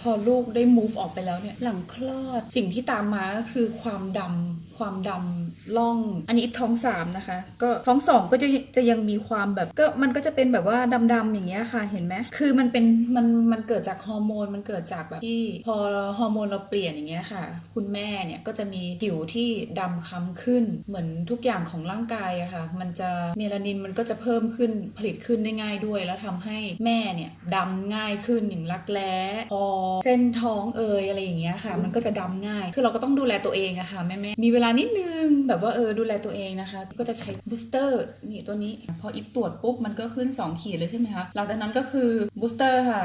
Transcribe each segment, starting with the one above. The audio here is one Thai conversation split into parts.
พอลูกได้ move ออกไปแล้วเนี่ยหลังคลอดสิ่งที่ตามมาก็คือความดำ ความดำล่อง อันนี้ท้องสามนะคะ ก็ท้องสองก็จะจะยังมีความแบบก็มันก็จะเป็นแบบว่าดำๆอย่างเงี้ยค่ะเห็นไหมคือมันเป็นมันมันเกิดจากฮอร์โมนมันเกิดจากแบบที่พอฮอร์โมนเราเปลี่ยนอย่างเงี้ยค่ะ คุณแม่เนี่ยก็จะมีผิวที่ดำคล้ำขึ้น เหมือนทุกอย่างของร่างกายอะค่ะ มันจะเมลานินมันก็จะเพิ่มขึ้นผลิตขึ้นได้ง่ายด้วย แล้วทำให้แม่เนี่ยดำง่ายขึ้นอย่างรักแร้พอเส้นท้องเอยอะไรอย่างเงี้ยค่ะ มันก็จะดำง่าย คือเราก็ต้องดูแลตัวเองอะค่ะแม่แม่มีเวลานิดนึง แบบว่าเออดูแลตัวเองนะคะ ก็จะใช้บูสเตอร์นี่ตัวนี้ พออิฟตรวจปุ๊บมันก็ขึ้น 2 ขีดเลยใช่ไหมคะ หลังจากนั้นก็คือบูสเตอร์ค่ะ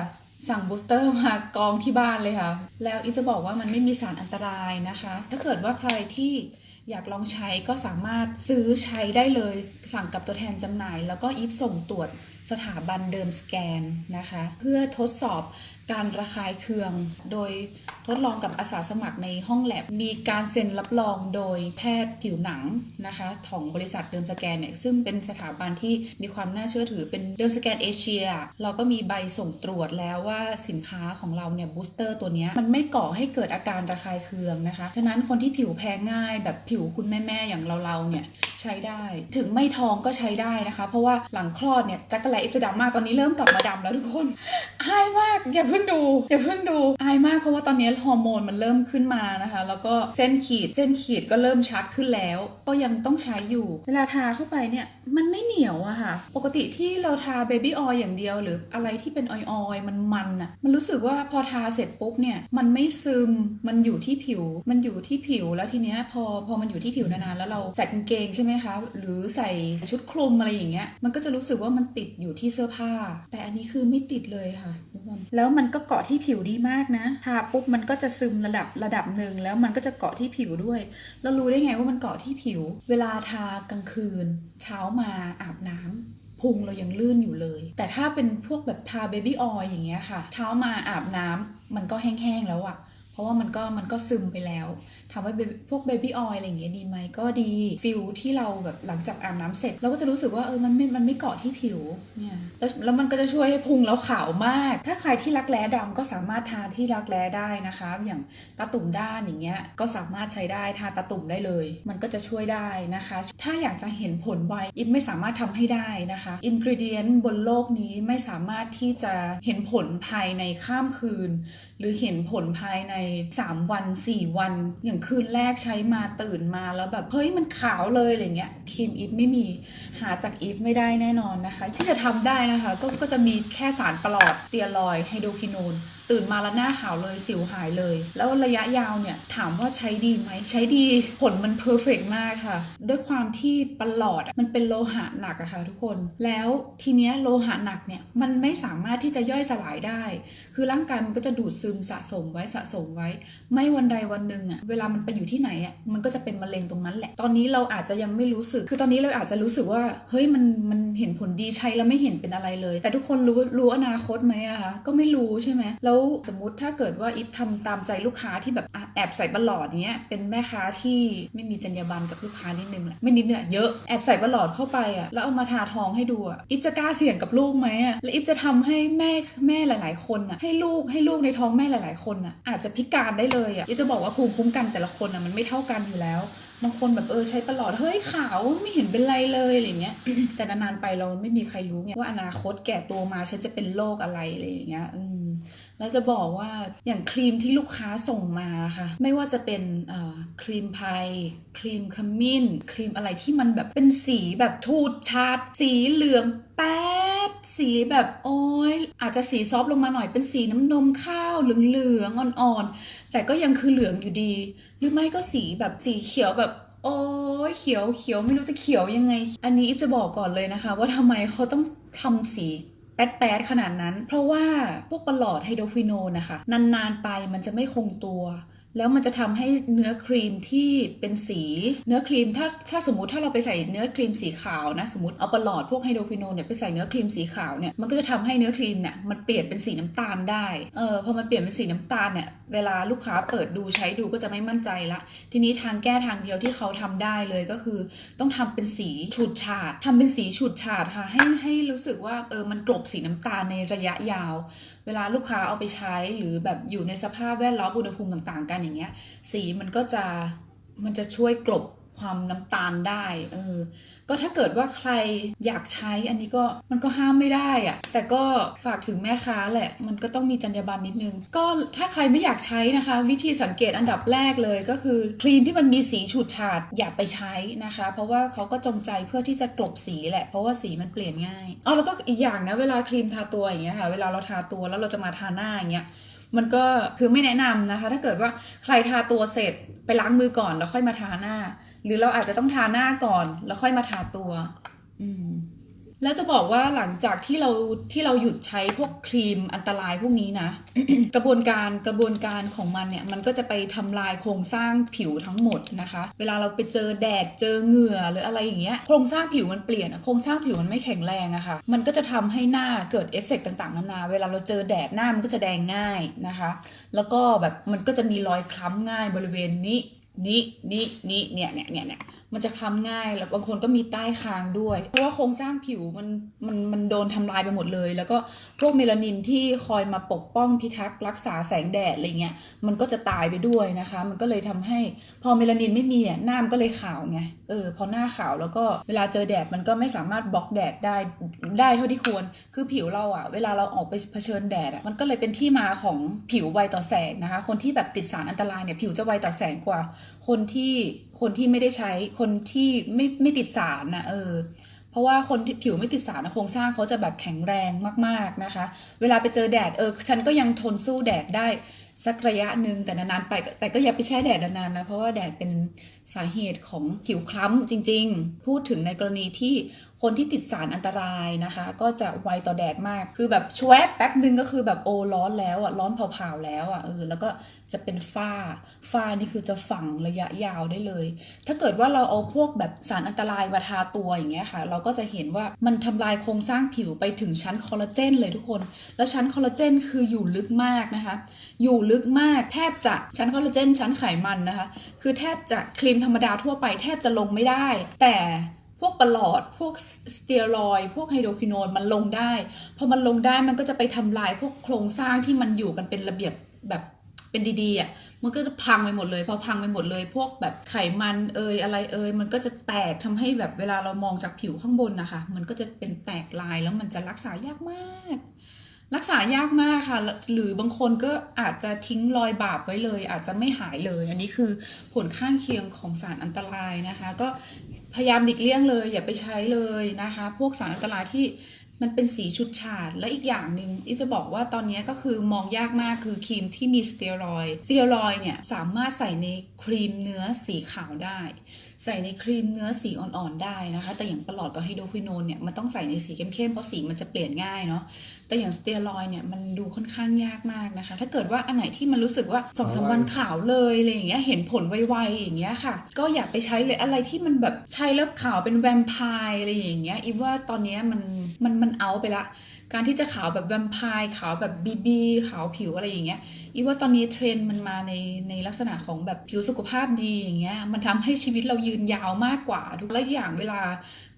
สั่งบูสเตอร์มากองที่บ้านเลยค่ะ แล้วอีฟจะบอกว่ามันไม่มีสารอันตรายนะคะ ถ้าเกิดว่าใครที่อยากลองใช้ก็สามารถซื้อใช้ได้เลย สั่งกับตัวแทนจำหน่าย แล้วก็อีฟส่งตรวจสถาบันเดิมสแกนนะคะ เพื่อทดสอบ การระคายเคือง โดยทดลองกับอาสาสมัครในห้องแลบ มีการเซ็นรับรองโดยแพทย์ผิวหนังนะคะของบริษัทเดิมสแกนเนี่ยซึ่งเป็นสถาบันที่มีความน่าเชื่อถือเป็นเดิมสแกนเอเชีย เราก็มีใบส่งตรวจแล้วว่าสินค้าของเราเนี่ยบูสเตอร์ตัวนี้มันไม่ก่อให้เกิดอาการระคายเคืองนะคะ ฉะนั้นคนที่ผิวแพ้ง่าย แบบผิวคุณแม่ๆอย่างเราๆเนี่ยใช้ได้ ถึงไม่ท้องก็ใช้ได้นะคะ เพราะว่าหลังคลอดเนี่ยจักรแลอิฟดำมากตอนนี้เริ่มกลับมาดำแล้วทุกคนอายมากอย่าเพิ่งดูอย่าเพิ่งดูอายมากเพราะว่าตอนนี้ฮอร์โมนมันเริ่มขึ้นมานะคะ แล้วก็เส้นขีดเส้นขีดก็เริ่มชัดขึ้นแล้ว ก็ยังต้องใช้อยู่ เวลาทาเข้าไปเนี่ยมันไม่เหนียวอะค่ะ ปกติที่เราทาเบบี้ออยอย่างเดียวหรืออะไรที่เป็นออยออยมันมันอะมันรู้สึกว่าพอทาเสร็จปุ๊บเนี่ยมันไม่ซึมมันอยู่ที่ผิว มันอยู่ที่ผิวแล้วทีเนี้ยพอพอมันอยู่ที่ผิวนานๆแล้วเราใส่กางเกงใช่ไหมคะ หรือใส่ชุดคลุมอะไรอย่างเงี้ยมันก็จะรู้สึกว่ามันติดอยู่ที่เสื้อผ้า แต่อันนี้คือไม่ติดเลยค่ะทุกคน แล้วมันก็เกาะที่ผิวดีมากนะทาปุ๊บมันก็จะซึมระดับระดับหนึ่งแล้วมันก็จะเกาะที่ผิวด้วย แล้วรู้ได้ไงว่ามันเกาะที่ผิว เวลาทากลางคืน เช้ามาอาบน้ำพุงเรายังลื่นอยู่เลย แต่ถ้าเป็นพวกแบบทาเบบี้ออยอย่างเงี้ยค่ะ เช้ามาอาบน้ำมันก็แห้งๆแล้วอะ เพราะว่ามันก็มันก็ซึมไปแล้วถามว่าพวกเบบี้ออยล์อะไรอย่างเงี้ยดีไหมก็ดีฟิลที่เราแบบหลังจากอาบน้ำเสร็จ เราก็จะรู้สึกว่าเออมันไม่มันไม่เกาะที่ผิวเนี่ยแล้วแล้วมันก็จะช่วยให้พุงเราขาวมาก ถ้าใครที่รักแร้ดำก็สามารถทาที่รักแร้ได้นะคะ อย่างตาตุ่มด้านอย่างเงี้ยก็สามารถใช้ได้ทาตาตุ่มได้เลย มันก็จะช่วยได้นะคะ ถ้าอยากจะเห็นผลไวอิฟไม่สามารถทำให้ได้นะคะอินกริเดียนบนโลกนี้ไม่สามารถที่จะเห็นผลภายในข้ามคืน หรือเห็นผลภายใน 3 วัน 4 วันอย่างคืนแรกใช้มาตื่นมาแล้วแบบเฮ้ยมันขาวเลยอะไรเงี้ยครีมอีฟไม่มีหาจากอีฟไม่ได้แน่นอนนะคะ ที่จะทำได้นะคะ ก็ก็จะมีแค่สารปลอดเตียรอยไฮโดรคิโนน ตื่นมาแล้วหน้าขาวเลยสิวหายเลย แล้วระยะยาวเนี่ยถามว่าใช้ดีไหมใช้ดีผลมันเพอร์เฟกมากค่ะ ด้วยความที่ประหลอดมันเป็นโลหะหนักอะค่ะทุกคน แล้วทีเนี้ยโลหะหนักเนี่ยมันไม่สามารถที่จะย่อยสลายได้ คือร่างกายมันก็จะดูดซึมสะสมไว้สะสมไว้ ไม่วันใดวันหนึ่งอะเวลามันไปอยู่ที่ไหนอะมันก็จะเป็นมะเร็งตรงนั้นแหละ ตอนนี้เราอาจจะยังไม่รู้สึก คือตอนนี้เราอาจจะรู้สึกว่าเฮ้ยมันมันเห็นผลดีใช้แล้วไม่เห็นเป็นอะไรเลย แต่ทุกคนรู้รู้อนาคตไหมอะคะก็ไม่รู้ใช่ไหมแล้วสมมติถ้าเกิดว่าอิฟทำตามใจลูกค้าที่แบบแอบใส่บัลลอดเนี้ยเป็นแม่ค้าที่ไม่มีจรรยาบรรณกับลูกค้านิดนึงแหละไม่นิดเนี่ยเยอะแอบใส่บัลลอดเข้าไปอะแล้วเอามาทาทองให้ดูอะอิฟจะกล้าเสี่ยงกับลูกไหมอะแล้วอิฟจะทำให้แม่แม่หลาย ๆ คนอะให้ลูกให้ลูกในท้องแม่หลาย ๆ คนอะอาจจะพิการได้เลยอะอิฟจะบอกว่าภูมิคุ้มกันแต่ละคนอะมันไม่เท่ากันอยู่แล้วบางคนแบบเออใช้ประหลอดเฮ้ยขาวไม่เห็นเป็นไรเลยอะไรเงี้ยแต่นานๆไปเราไม่มีใครรู้ไงว่าอนาคตแก่ตัวมาฉันจะเป็นโรคอะไรอะไรอย่างเงี้ยอืม แล้วจะบอกว่าอย่างครีมที่ลูกค้าส่งมาค่ะ ไม่ว่าจะเป็นครีมไพรครีมขมิ้น ครีมอะไรที่มันแบบเป็นสีแบบทูดชาดสีเหลืองแป๊ดสีแบบโอ้ยอาจจะสีซอฟต์ลงมาหน่อยเป็นสีน้ำนมข้าวเหลืองๆอ่อนๆ แต่ก็ยังคือเหลืองอยู่ดี หรือไม่ก็สีแบบสีเขียวแบบโอ้ยเขียวเขียวไม่รู้จะเขียวยังไง อันนี้อิฟจะบอกก่อนเลยนะคะ ว่าทำไมเขาต้องทำสี แป๊ดๆขนาดนั้น เพราะว่าพวกประหลอดไฮโดรควิโนนนะคะ นาน ๆ ไปมันจะไม่คงตัว แล้วมันจะทำให้เนื้อครีมที่เป็นสีเนื้อครีมถ้าถ้าสมมติถ้าเราไปใส่เนื้อครีมสีขาวนะสมมติเอาประหลอดพวกไฮโดรควิโนนเนี่ยไปใส่เนื้อครีมสีขาวเนี่ยมันก็จะทำให้เนื้อครีมเนี่ยมันเปลี่ยนเป็นสีน้ำตาลได้เออพอมันเปลี่ยนเป็นสีน้ำตาลเนี่ยเวลาลูกค้าเปิดดูใช้ดูก็จะไม่มั่นใจละ ทีนี้ทางแก้ทางเดียวที่เขาทำได้เลยก็คือ ต้องทำเป็นสีฉูดฉาดทำเป็นสีฉูดฉาดค่ะให้ให้รู้สึกว่าเออมันกลบสีน้ำตาลในระยะยาว เวลาลูกค้าเอาไปใช้หรือแบบอยู่ในสภาพแวดล้อมอุณหภูมิต่าง ๆ กันอย่างเงี้ย สีมันก็จะมันจะช่วยกลบ ความน้ำตาลได้เออก็ถ้าเกิดว่าใครอยากใช้อันนี้ก็มันก็ห้ามไม่ได้อะแต่ก็ฝากถึงแม่ค้าแหละ มันก็ต้องมีจรรยาบรรณนิดนึง ก็ถ้าใครไม่อยากใช้นะคะ วิธีสังเกตอันดับแรกเลยก็คือครีมที่มันมีสีฉูดฉาดอย่าไปใช้นะคะ เพราะว่าเขาก็จงใจเพื่อที่จะกลบสีแหละ เพราะว่าสีมันเปลี่ยนง่ายอ๋อแล้วก็อีกอย่างนะเวลาครีมทาตัวอย่างเงี้ยค่ะเวลาเราทาตัวแล้วเราจะมาทาหน้าอย่างเงี้ยมันก็คือไม่แนะนำนะคะ ถ้าเกิดว่าใครทาตัวเสร็จไปล้างมือก่อนแล้วค่อยมาทาหน้า หรือเราอาจจะต้องทาหน้าก่อน แล้วค่อยมาทาตัว อืมแล้วจะบอกว่าหลังจากที่เราที่เราหยุดใช้พวกครีมอันตรายพวกนี้นะ กระบวนการกระบวนการของมันเนี่ย มันก็จะไปทำลายโครงสร้างผิวทั้งหมดนะคะ เวลาเราไปเจอแดดเจอเหงื่อหรืออะไรอย่างเงี้ยโครงสร้างผิวมันเปลี่ยนโครงสร้างผิวมันไม่แข็งแรงอะค่ะมันก็จะทำให้หน้าเกิดเอฟเฟกต์ต่างๆนานาเวลาเราเจอแดดหน้ามันก็จะแดงง่ายนะคะ แล้วก็แบบมันก็จะมีรอยคล้ำง่ายบริเวณนี้ นี้นี้นี้เนี่ยเนี่ยเนี่ยเนี่ยมันจะคล้ำง่ายแล้วบางคนก็มีใต้คางด้วย เพราะว่าโครงสร้างผิวมันมันมันโดนทำลายไปหมดเลย แล้วก็พวกเมลานินที่คอยมาปกป้องพิทักษ์รักษาแสงแดดอะไรเงี้ยมันก็จะตายไปด้วยนะคะ มันก็เลยทำให้ พอเมลานินไม่มีอะหน้ามันก็เลยขาวไงเออพอหน้าขาวแล้วก็เวลาเจอแดดมันก็ไม่สามารถบล็อกแดดได้ได้เท่าที่ควร คือผิวเราอะเวลาเราออกไปเผชิญแดดอะมันก็เลยเป็นที่มาของผิวไวต่อแสงนะคะ คนที่แบบติดสารอันตรายเนี่ยผิวจะไวต่อแสงกว่า คนที่ คนที่ไม่ได้ใช้คนที่ไม่ไม่ติดสารนะเออ เพราะว่าคนที่ผิวไม่ติดสารนะโครงสร้างเขาจะแบบแข็งแรงมากๆนะคะ เวลาไปเจอแดดเออฉันก็ยังทนสู้แดดได้สักระยะหนึ่งแต่นานๆไป แต่ก็อย่าไปแช่แดดนานๆนะเพราะว่าแดดเป็นสาเหตุของผิวคล้ำจริง ๆ พูดถึงในกรณีที่ คนที่ติดสารอันตรายนะคะ ก็จะไวต่อแดดมาก คือแบบชวบแป๊บนึงก็คือแบบโอร้อนแล้วอะร้อนเผาๆแล้วอะเออแล้วก็จะเป็นฝ้าฝ้านี่คือจะฝังระยะยาวได้เลย ถ้าเกิดว่าเราเอาพวกแบบสารอันตรายมาทาตัวอย่างเงี้ยค่ะ เราก็จะเห็นว่ามันทำลายโครงสร้างผิวไปถึงชั้นคอลลาเจนเลยทุกคน แล้วชั้นคอลลาเจนคืออยู่ลึกมากนะคะ อยู่ลึกมากแทบจะชั้นคอลลาเจนชั้นไขมันนะคะ คือแทบจะครีมธรรมดาทั่วไปแทบจะลงไม่ได้ แต่ วกประหลอด พวกสเตียรอย พวกไฮโดรควิโนนมันลงได้ พอมันลงได้มันก็จะไปทำลายพวกโครงสร้างที่มันอยู่กันเป็นระเบียบแบบเป็นดีๆอะ มันก็จะพังไปหมดเลย พอพังไปหมดเลย พวกแบบไขมันเอยอะไรเอยมันก็จะแตกทำให้แบบเวลาเรามองจากผิวข้างบนนะคะ มันก็จะเป็นแตกลายแล้วมันจะรักษายากมาก รักษายากมากค่ะ หรือบางคนก็อาจจะทิ้งรอยบาปไว้เลย อาจจะไม่หายเลย อันนี้คือผลข้างเคียงของสารอันตรายนะคะ ก็ พยายามหลีกเลี่ยงเลย อย่าไปใช้เลยนะคะ พวกสารอันตรายที่มันเป็นสีชุดฉาด และอีกอย่างหนึ่งที่จะบอกว่าตอนนี้ก็คือมองยากมากคือครีมที่มีสเตียรอยสเตียรอยเนี่ยสามารถใส่ในครีมเนื้อสีขาวได้ใส่ในครีมเนื้อสีอ่อนๆได้นะคะ แต่อย่างประหลอดกับไฮโดรควิโนนเนี่ยมันต้องใส่ในสีเข้มๆเพราะสีมันจะเปลี่ยนง่ายเนาะแต่อย่างสเตียรอยเนี่ยมันดูค่อนข้างยากมากนะคะ ถ้าเกิดว่าอันไหนที่มันรู้สึกว่าสองสามวันขาวเลยอะไรอย่างเงี้ยเห็นผลไวๆอย่างเงี้ยค่ะ ก็อย่าไปใช้เลยอะไรที่มันแบบใช้แล้วขาวเป็นแวมไพร์อะไรอย่างเงี้ยอีว่าตอนนี้มันมันมันเอาไปละ การที่จะขาวแบบแวมไพร์ขาวแบบบีบีขาวผิวอะไรอย่างเงี้ยอีว่าตอนนี้เทรนด์มันมาในในลักษณะของแบบผิวสุขภาพดีอย่างเงี้ยมันทำให้ชีวิตเรายืนยาวมากกว่าทุกและอย่างเวลา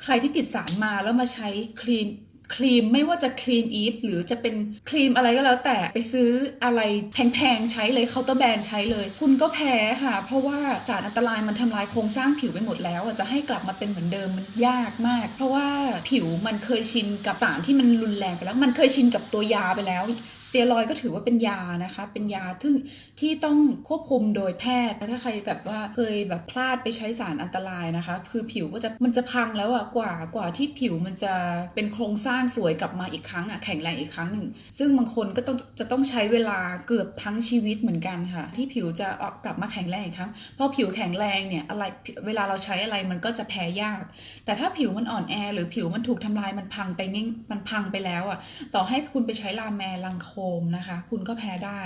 ใครที่ติดสารมาแล้วมาใช้ครีม ครีมไม่ว่าจะครีมอีฟหรือจะเป็นครีมอะไรก็แล้วแต่ไปซื้ออะไรแพงๆใช้เลยเคาน์เตอร์แบรนด์ใช้เลย คุณก็แพ้ค่ะ เพราะว่าสารอันตรายมันทำลายโครงสร้างผิวไปหมดแล้วจะให้กลับมาเป็นเหมือนเดิมมันยากมาก เพราะว่าผิวมันเคยชินกับสารที่มันรุนแรงไปแล้ว มันเคยชินกับตัวยาไปแล้ว สเตียรอยก็ถือว่าเป็นยานะคะ เป็นยาที่ที่ต้องควบคุมโดยแพทย์ ถ้าใครแบบว่าเคยแบบพลาดไปใช้สารอันตรายนะคะ คือผิวก็จะมันจะพังแล้วอะกว่ากว่าที่ผิวมันจะเป็นโครงสร้างสวยกลับมาอีกครั้งอะแข็งแรงอีกครั้งหนึ่ง ซึ่งบางคนก็ต้องจะต้องใช้เวลาเกือบทั้งชีวิตเหมือนกันค่ะ ที่ผิวจะกลับมาแข็งแรงอีกครั้งพราะผิวแข็งแรงเนี่ยอะไรเวลาเราใช้อะไรมันก็จะแพ้ยาก แต่ถ้าผิวมันอ่อนแอ หรือผิวมันถูกทำลายมันพังไปง่ายมันพังไปแล้วอะต่อให้คุณไปใช้ลาแมลังโคมนะคะ คุณก็แพ้ได้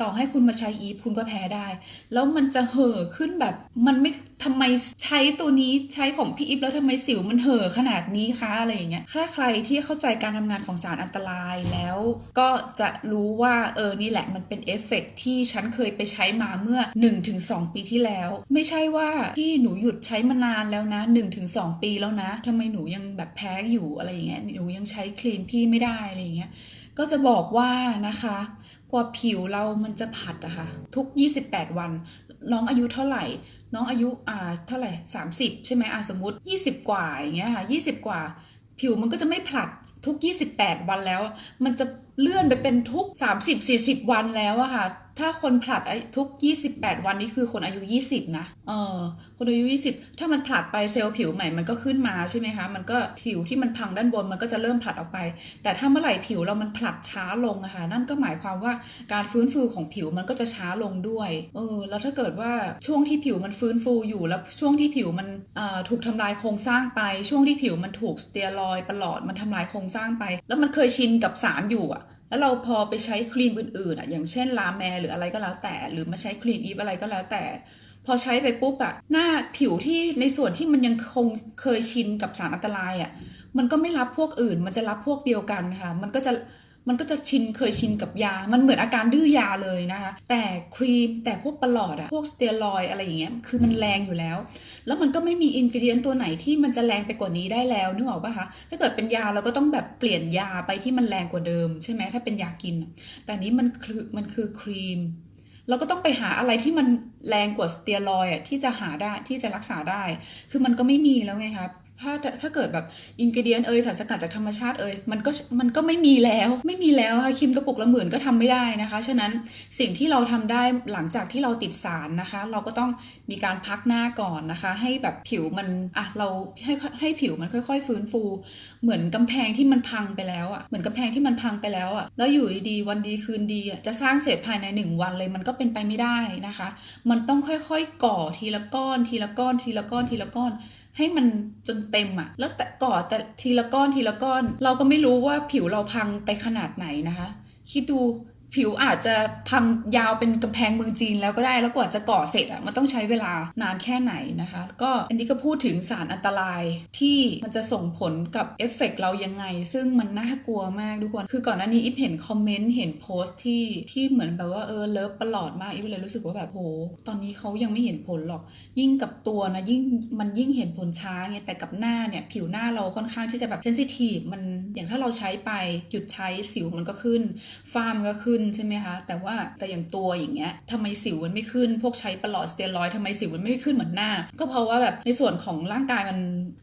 ต่อให้คุณมาใช้อีฟคุณก็แพ้ได้ แล้วมันจะเห่อขึ้นแบบมันไม่ทำไมใช้ตัวนี้ใช้ของพี่อีฟแล้วทำไมสิวมันเห่อขนาดนี้คะอะไรอย่างเงี้ยถ้าใครที่เข้าใจการทำงานของสารอันตรายแล้ว ก็จะรู้ว่าเออนี่แหละมันเป็นเอฟเฟกที่ฉันเคยไปใช้มาเมื่อ 1-2 ปีที่แล้ว ไม่ใช่ว่าที่หนูหยุดใช้มานานแล้วนะ 1-2 ปีแล้วนะทำไมหนูยังแบบแพ้อยู่อะไรอย่างเงี้ยหนูยังใช้ครีมพี่ไม่ได้อะไรอย่างเงี้ย ก็จะบอกว่านะคะกว่าผิวเรามันจะผัดอะค่ะทุก 28 วัน น้องอายุเท่าไหร่ น้องอายุอ่าเท่าไหร่ 30 ใช่ไหมอ่าสมมติ 20 กว่าอย่างเงี้ยค่ะ20 กว่า ผิวมันก็จะไม่ผลัดทุก 28 วันแล้ว มันจะเลื่อนไปเป็นทุก 30-40 วันแล้วอะค่ะถ้าคนผลัดทุก 28 วันนี่คือคนอายุ 20 นะ เออ คนอายุ 20 ถ้ามันผลัดไปเซลล์ผิวใหม่มันก็ขึ้นมาใช่ไหมคะ มันก็ผิวที่มันพังด้านบนมันก็จะเริ่มผลัดออกไป แต่ถ้าเมื่อไหร่ผิวเรามันผลัดช้าลงอะค่ะ นั่นก็หมายความว่าการฟื้นฟูของผิวมันก็จะช้าลงด้วย เออ แล้วถ้าเกิดว่าช่วงที่ผิวมันฟื้นฟูอยู่แล้วช่วงที่ผิวมันถูกทำลายโครงสร้างไป ช่วงที่ผิวมันถูกสเตียรอยด์ประหลอดมันทำลายโครงสร้างไป แล้วมันเคยชินกับสารอยู่อะ แล้วเราพอไปใช้ครีมอื่นๆอะอย่างเช่นลาแมหรืออะไรก็แล้วแต่ หรือมาใช้ครีมอีฟอะไรก็แล้วแต่ พอใช้ไปปุ๊บอะหน้าผิวที่ในส่วนที่มันยังคงเคยชินกับสารอันตรายอะมันก็ไม่รับพวกอื่น มันจะรับพวกเดียวกันค่ะ มันก็จะ มันก็จะชินเคยชินกับยา มันเหมือนอาการดื้อยาเลยนะคะ แต่ครีมแต่พวกประหลอดอะพวกสเตียรอยอะไรอย่างเงี้ย คือมันแรงอยู่แล้ว แล้วมันก็ไม่มีอินกิเดียนตัวไหนที่มันจะแรงไปกว่านี้ได้แล้วนึกออกปะคะ ถ้าเกิดเป็นยาเราก็ต้องแบบเปลี่ยนยาไปที่มันแรงกว่าเดิมใช่ไหมถ้าเป็นยากิน แต่นี้มันคือมันคือครีม เราก็ต้องไปหาอะไรที่มันแรงกว่าสเตียรอยอะที่จะหาได้ที่จะรักษาได้ คือมันก็ไม่มีแล้วไงคะ ถ้าถ้าเกิดแบบอินกิเดียนเอยสารสกัดจากธรรมชาติเอยมันก็มันก็ไม่มีแล้ว ไม่มีแล้วค่ะครีมกระปุกละหมื่นก็ทำไม่ได้นะคะ ฉะนั้นสิ่งที่เราทำได้หลังจากที่เราติดสารนะคะ เราก็ต้องมีการพักหน้าก่อนนะคะ ให้แบบผิวมันอะเราให้ให้ผิวมันค่อย ๆ ฟื้นฟู เหมือนกำแพงที่มันพังไปแล้วอะเหมือนกำแพงที่มันพังไปแล้วอะแล้วอยู่ดีๆวันดีคืนดีอะจะสร้างเสร็จภายในหนึ่งวันเลยมันก็เป็นไปไม่ได้นะคะ มันต้องค่อยๆก่อทีละก้อนทีละก้อนทีละก้อนทีละก้อน ให้มันจนเต็มอะแล้วแต่ก่อแต่ทีละก้อนทีละก้อน เราก็ไม่รู้ว่าผิวเราพังไปขนาดไหนนะคะ คิดดู ผิวอาจจะพังยาวเป็นกำแพงเมืองจีนแล้วก็ได้แล้วกว่าจะก่อเสร็จอะมันต้องใช้เวลานานแค่ไหนนะคะ ก็อันนี้ก็พูดถึงสารอันตรายที่มันจะส่งผลกับเอฟเฟกต์เรายังไง ซึ่งมันน่ากลัวมากทุกคน คือก่อนหน้านี้อิฟเห็นคอมเมนต์เห็นโพสต์ที่ที่เหมือนแบบว่าเออเลิฟประหลอดมากอิฟเลยรู้สึกว่าแบบโหตอนนี้เขายังไม่เห็นผลหรอก ยิ่งกับตัวนะยิ่งมันยิ่งเห็นผลช้าไงแต่กับหน้าเนี่ยผิวหน้าเราค่อนข้างที่จะแบบเซนซิทีฟมันอย่างถ้าเราใช้ไปหยุดใช้สิวมันก็ขึ้นฝ้ามันก็ขึ้นใช่ไหมคะ แต่ว่าแต่อย่างตัวอย่างเงี้ยทำไมสิวมันไม่ขึ้น พวกใช้ประหลอดสเตียรอยทำไมสิวมันไม่ขึ้นเหมือนหน้า ก็เพราะว่าแบบในส่วนของร่างกายมัน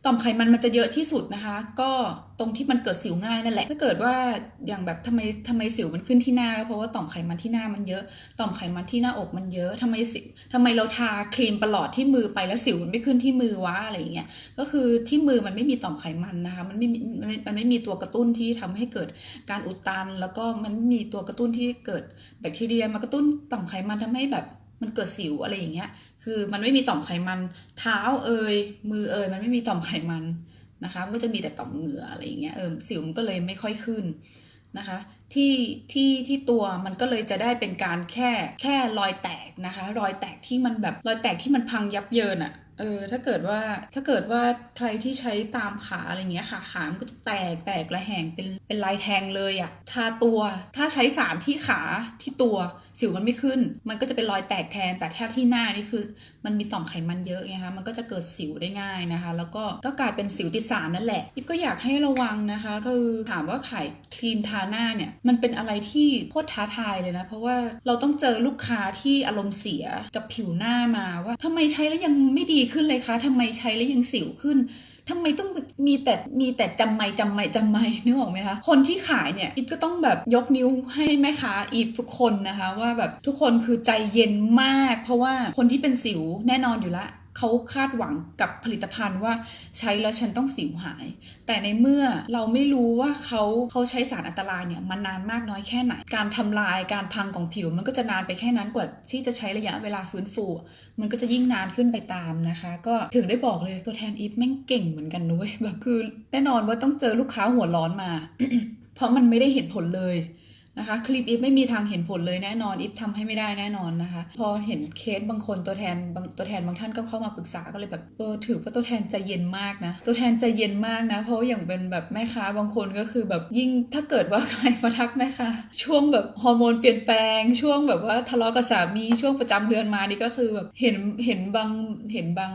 ต่อมไขมันมันจะเยอะที่สุดนะคะ ก็ ตรงที่มันเกิดสิวง่ายนั่นแหละ ถ้าเกิดว่าอย่างแบบทำไมทำไมสิวมันขึ้นที่หน้าก็เพราะว่าต่อมไขมันที่หน้ามันเยอะ ต่อมไขมันที่หน้าอกมันเยอะทำไมสิทำไมเราทาครีมประหลอดที่มือไปแล้วสิวมันไม่ขึ้นที่มือวะอะไรอย่างเงี้ย ก็คือที่มือมันไม่มีต่อมไขมันนะคะมันไม่มันไม่มีตัวกระตุ้นที่ทำให้เกิดการอุดตัน แล้วก็มันไม่มีตัวกระตุ้นที่เกิดแบคทีเรียมากระตุ้นต่อมไขมันทำให้แบบมันเกิดสิวอะไรอย่างเงี้ย คือมันไม่มีต่อมไขมัน เท้าเอยมือเอยมันไม่มีต่อมไขมัน นะคะก็จะมีแต่ต่อมเหงื่ออะไรอย่างเงี้ยเออสิวมันก็เลยไม่ค่อยขึ้นนะคะที่ที่ที่ตัวมันก็เลยจะได้เป็นการแค่แค่รอยแตกนะคะ รอยแตกที่มันแบบรอยแตกที่มันพังยับเยินอะ เออถ้าเกิดว่าถ้าเกิดว่าใครที่ใช้ตามขาอะไรเงี้ยขาขามันก็จะแตกแตกระแหงเป็นเป็นลายแทงเลยอะ่ะทาตัวถ้าใช้สารที่ขาที่ตัวสิวมันไม่ขึ้น มันก็จะเป็นรอยแตกแทนแต่แค่ที่หน้านี่คือ มันมีต่อมไขมันเยอะไงคะมันก็จะเกิดสิวได้ง่ายนะคะ แล้วก็ก็กลายเป็นสิวติดสารนั่นแหละยิบก็อยากให้ระวังนะคะก็คือถามว่าขายครีมทาหน้าเนี่ยมันเป็นอะไรที่โคตรท้าทายเลยนะเพราะว่าเราต้องเจอลูกค้าที่อารมณ์เสียกับผิวหน้ามาว่าทำไมใช้แล้วยังไม่ดีขึ้นเลยคะทำไมใช้แล้วยังสิวขึ้นทำไมต้องมีแต่มีแต่จำไม่จำไม่จำไม่นึกออกไหมคะคนที่ขายเนี่ยอีฟก็ต้องแบบยกนิ้วให้แม่ค้าอีฟทุกคนนะคะ ว่าแบบทุกคนคือใจเย็นมาก เพราะว่าคนที่เป็นสิวแน่นอนอยู่ละ เขาคาดหวังกับผลิตภัณฑ์ว่าใช้แล้วฉันต้องสิวหาย แต่ในเมื่อเราไม่รู้ว่าเขาเขาใช้สารอันตรายเนี่ยมันนานมากน้อยแค่ไหน การทำลายการพังของผิวมันก็จะนานไปแค่นั้นกว่าที่จะใช้ระยะเวลาฟื้นฟู มันก็จะยิ่งนานขึ้นไปตามนะคะ ก็ถึงได้บอกเลยตัวแทนอีฟแม่งเก่งเหมือนกันนุ้ยแบบคือแน่นอนว่าต้องเจอลูกค้าหัวร้อนมา เพราะมันไม่ได้เห็นผลเลย นะคะ คลิปอีฟไม่มีทางเห็นผลเลยแน่นอนอีฟทำให้ไม่ได้แน่นอนนะคะ พอเห็นเคสบางคนตัวแทนบางตัวแทนบางท่านก็เข้ามาปรึกษาก็เลยแบบเออถือว่าตัวแทนใจเย็นมากนะ ตัวแทนใจเย็นมากนะ เพราะอย่างเป็นแบบแม่ค้าบางคนก็คือแบบยิ่งถ้าเกิดว่าใครมาทักแม่ค้าช่วงแบบฮอร์โมนเปลี่ยนแปลงช่วงแบบว่าทะเลาะกับสามีช่วงประจำเดือนมานี่ก็คือแบบเห็นเห็นบางเห็นบาง